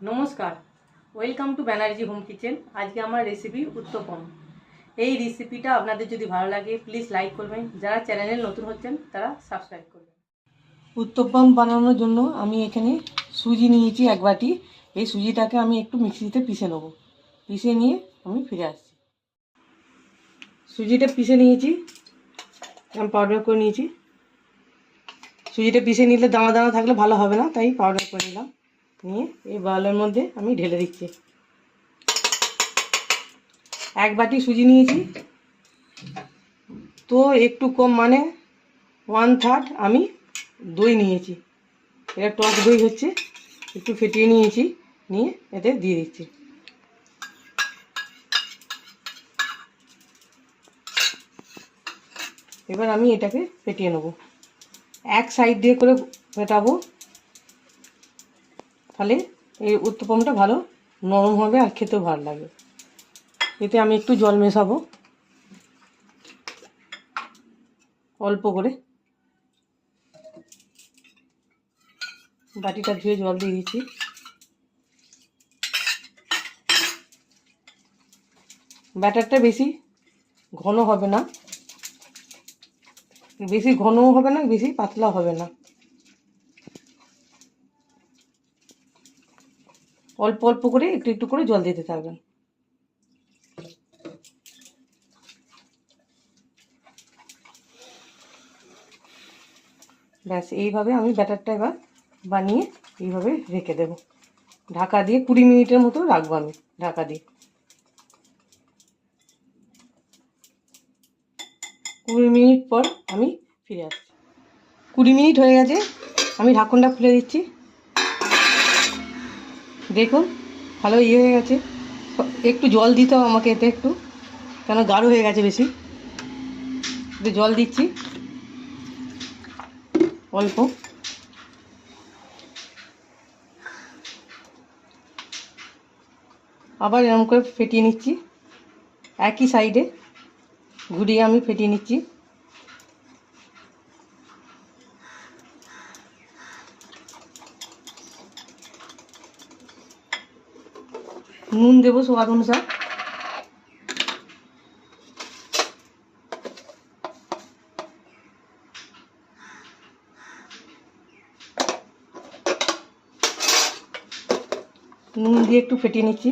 নমস্কার। Welcome to Banerjee home kitchen আজকে আমার রেসিপি উত্তপম। এই রেসিপিটা আপনাদের যদি ভালো লাগে প্লিজ লাইক করবেন। যারা চ্যানেলে নতুন হচ্ছেন, তারা সাবস্ক্রাইব করবেন। উত্তপম বানানোর জন্য আমি এখানে সুজি নিয়েছি এক বাটি। এই সুজিটাকে আমি একটু মিক্সিতে পিষে নেব। পিষে নিয়ে আমি ফিরে আসছি। সুজিটা পিষে নিয়েছি। আমি পাউডার করে নিয়েছি। সুজিটা পিষে নিলে দানা দানা থাকলে ভালো হবে না, তাই পাউডার করে নিলাম। নিয়ে এই বাউলের মধ্যে আমি ঢেলে দিচ্ছি। এক বাটি সুজি নিয়েছি। তো একটু কম মানে ওয়ান থার্ড আমি দই নিয়েছি। এটা টক দই হচ্ছে, একটু ফেটিয়ে নিয়েছি, নিয়ে এতে দিয়ে দিচ্ছি। এবার আমি এটাকে ফেটিয়ে নেব। এক সাইড দিয়ে করে ফেটাবো। তাহলে এই উত্তপমটা ভালো নরম হবে আর খেতেও ভালো লাগে। এতে আমি একটু জল মেশাবো। অল্প করে। বাটিটা ধুয়ে জল দিয়ে দিচ্ছি। ব্যাটারটা বেশি ঘন হবে না। বেশি ঘনও হবে না, বেশি পাতলা হবে না। অল্প অল্প করে একটু একটু করে জল দিতে থাকবেন। ব্যাস, এইভাবে আমি ব্যাটারটা এবার বানিয়ে এইভাবে রেখে দেব। ঢাকা দিয়ে কুড়ি মিনিটের মতো রাখব আমি, ঢাকা দিয়ে। কুড়ি মিনিট পর আমি ফিরে আসছি। কুড়ি মিনিট হয়ে গেছে, আমি ঢাকনটা খুলে দিচ্ছি। দেখুন, ভালো ইয়ে হয়ে গেছে। একটু জল দিতে হবে আমাকে এতে একটু, কেন গাঢ় হয়ে গেছে বেশি। একটু জল দিচ্ছি। অল্প। আবার এরকম করে ফেটিয়ে নিচ্ছি। একই সাইডে ঘুরিয়ে আমি ফেটিয়ে নিচ্ছি। নুন দেবো স্বাদ অনুসার। নুন দিয়ে একটু ফেটিয়ে নিচ্ছি।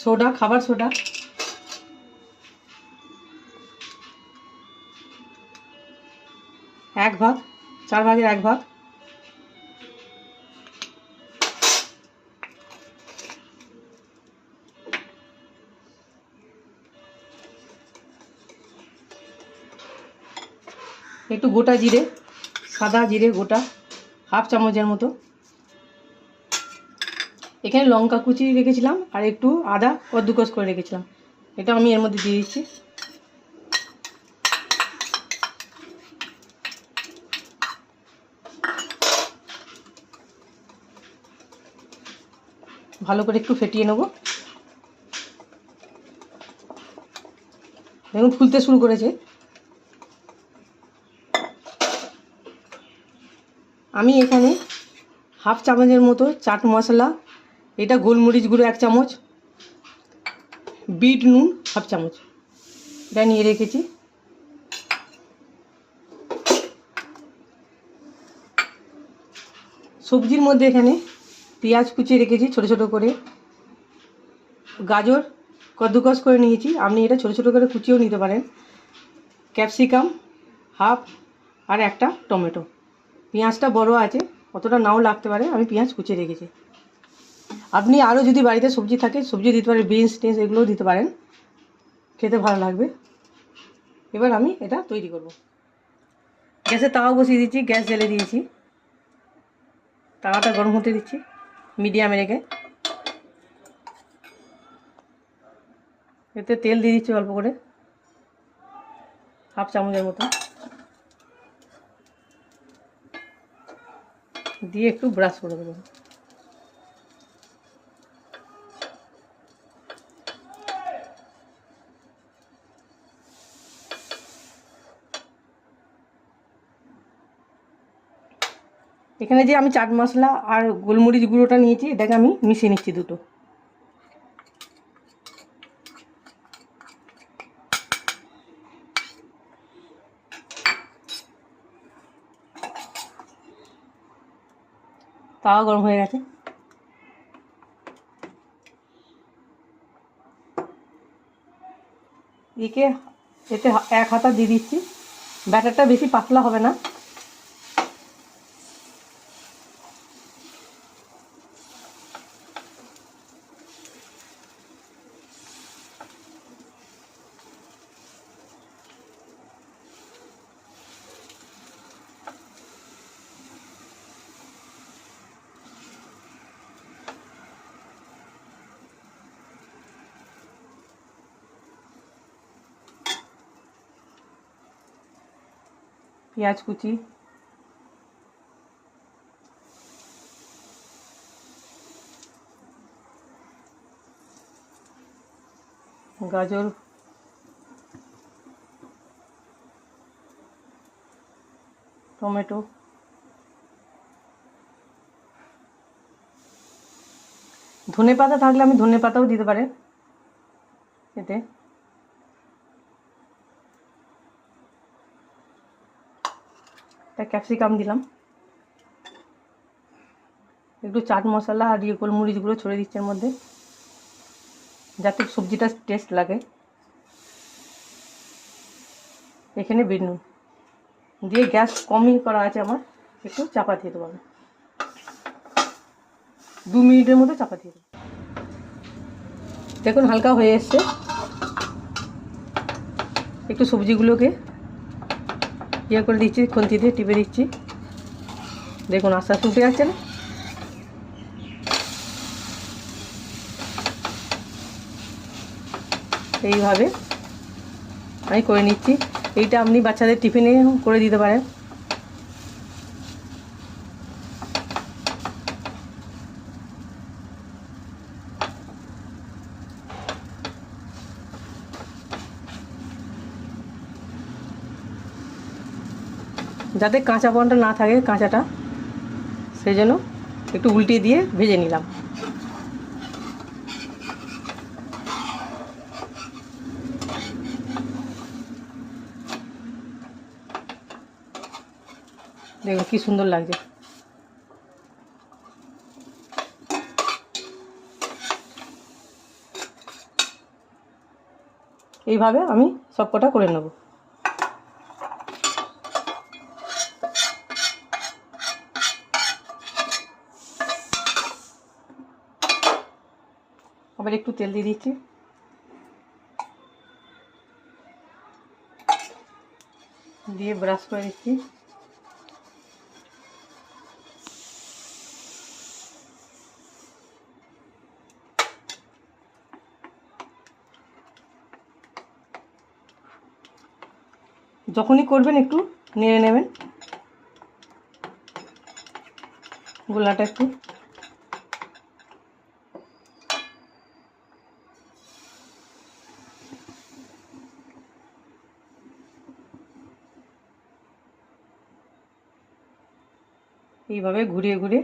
সোডা খাবার সোডা। এক ভাগ, চার ভাগের এক ভাগ। একটু গোটা জিরে, সাদা জিরে গোটা, হাফ চামচের মতো। এখানে লঙ্কা কুচি রেখেছিলাম আর একটু আদা কদ্দুকস করে রেখেছিলাম। এটা আমি এর মধ্যে দিয়ে দিচ্ছি। ভালো করে একটু ফেটিয়ে নেব। দেখুন, ফুলতে শুরু করেছে। আমি এখানে হাফ চামচের মতো চাট মশলা, এটা গোলমরিচ গুঁড়ো এক চামচ, বিট নুন হাফ চামচ, এটা নিয়ে রেখেছি। সবজির মধ্যে এখানে পেঁয়াজ কুচিয়ে রেখেছি ছোট ছোট করে। গাজর কদ্দুকস করে নিয়েছি। আপনি এটা ছোট ছোট করে কুচিয়েও নিতে পারেন। ক্যাপসিকাম হাফ আর একটা টমেটো। পেঁয়াজটা বড় আছে, অতটা নাও লাগতে পারে, আমি পেঁয়াজ কুচিয়ে রেখেছি। আপনি আরও যদি বাড়িতে সবজি থাকে, সবজি দিতে পারেন, বিনস, টিনস এগুলোও দিতে পারেন। খেতে ভালো লাগবে। এবার আমি এটা তৈরি করব। গ্যাসে তাওয়া বসিয়ে দিচ্ছি, গ্যাস জ্বেলে দিয়েছি। তাওয়াটা গরম হতে দিচ্ছি। মিডিয়ামে রেখে। এতে তেল দিয়ে দিচ্ছি অল্প করে। হাফ চামচের মতো। দিয়ে একটু ব্রাশ করে দেবো। এখানে যে আমি চাট মশলা আর গোলমরিচ গুঁড়োটা নিয়েছি, এটাকে আমি মিশিয়ে নিচ্ছি দুটো। তাওয়া গরম হয়ে গেছে। একে, এতে এক হাতা দিয়ে দিচ্ছি। ব্যাটারটা বেশি পাতলা হবে না। পেঁয়াজ কুচি গাজর টমেটো ধনে পাতা থাকলে আমি ধনে পাতাও দিতে পারেন এতে। একটা ক্যাপসিকাম দিলাম। একটু চাট মশলা আর ইয়ে গোলমরিচগুলো ছড়ে দিচ্ছে এর মধ্যে, যাতে সবজিটা টেস্ট লাগে। এখানে বিট দিয়ে গ্যাস কমই করা আছে আমার, একটু চাপা দিয়ে দেবো আমি। দু মিনিটের মধ্যে চাপা দিয়ে দেবো। দেখুন হালকা হয়ে এসছে। একটু সবজিগুলোকে ইয়ে করে দিচ্ছি, খুন্তি দিয়ে টিপে দিচ্ছি। দেখুন, আস্তে আস্তে উঠে যাচ্ছে না? এইভাবে আমি করে নিচ্ছি। এইটা আপনি বাচ্চাদের টিফিনে করে দিতে পারেন। যাতে কাঁচা পনটা না থাকে কাঁচাটা সেই জন্য একটু উল্টিয়ে দিয়ে ভেজে নিলাম। দেখুন কি সুন্দর লাগছে। এইভাবে আমি সব কটা করে নেব আবার একটু তেল দিয়ে দিচ্ছি। দিয়ে ব্রাশ করে দিচ্ছি। যখনই করবেন একটু নেড়ে নেবেন। গোলাটা একটু এইভাবে ঘুরিয়ে ঘুরিয়ে।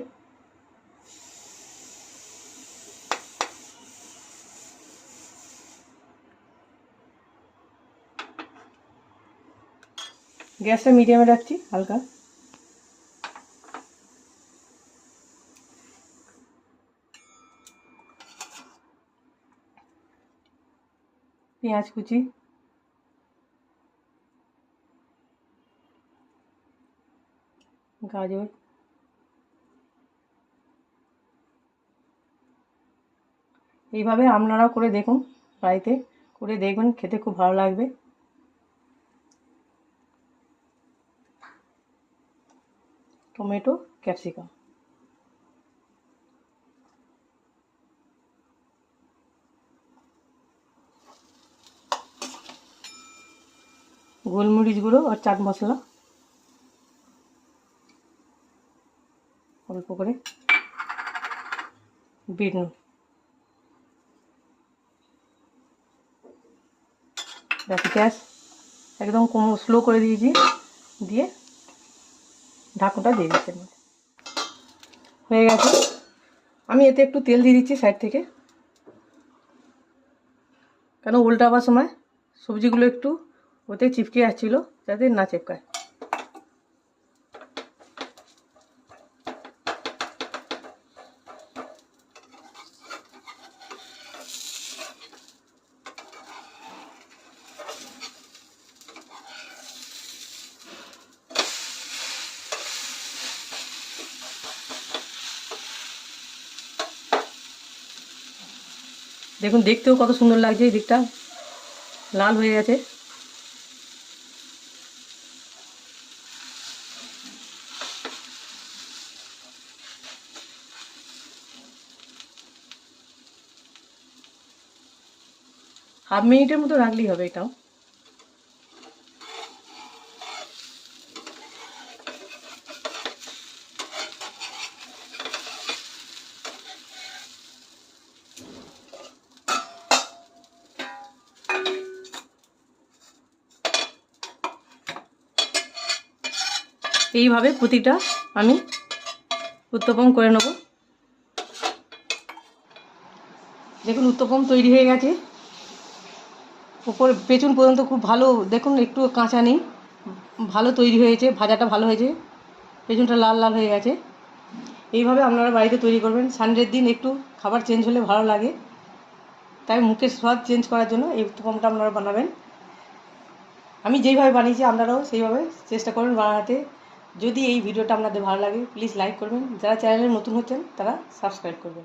গ্যাসটা মিডিয়ামে রাখছি হালকা। পেঁয়াজ কুচি। গাজর। এইভাবে আপনারাও করে দেখুন, বাড়িতে করে দেখবেন, খেতে খুব ভালো লাগবে। Tomato, capsicum. গোলমরিচ গুঁড়ো আর চাট মশলা। অল্প করে। বিট দেখো, গ্যাস একদম কম স্লো করে দিয়েছি। দিয়ে ঢাকুটা দিয়ে দিচ্ছি হয়ে গেছে। আমি এতে একটু তেল দিয়ে দিচ্ছি সাইড থেকে। কেন উল্টাবার সময় সবজিগুলো একটু ওতে চিপকে আসছিল, যাতে না চেপকায়। দেখুন, দেখতেও কত সুন্দর লাগছে এই দিকটা। লাল হয়ে গেছে। হাফ মিনিটের মতো রাখলেই হবে এটাও। এইভাবে প্রতিটা আমি উত্তপম করে নেব। দেখুন, উত্তপম তৈরি হয়ে গেছে। উপর পেছন পর্যন্ত খুব ভালো, দেখুন, একটু কাঁচা নেই। ভালো তৈরি হয়েছে, ভাজাটা ভালো হয়েছে। পেছনটা লাল লাল হয়ে গেছে। এইভাবে আপনারা বাড়িতে তৈরি করবেন। সানডের দিন একটু খাবার চেঞ্জ হলে ভালো লাগে। তাই মুখের স্বাদ চেঞ্জ করার জন্য এই উত্তপমটা আপনারা বানাবেন। আমি যেইভাবে বানিয়েছি, আপনারাও সেইভাবে চেষ্টা করবেন বানাতে। যদি এই ভিডিওটা আপনাদের ভালো লাগে প্লিজ লাইক করবেন। যারা চ্যানেলে নতুন হচ্ছেন, তারা সাবস্ক্রাইব করবেন।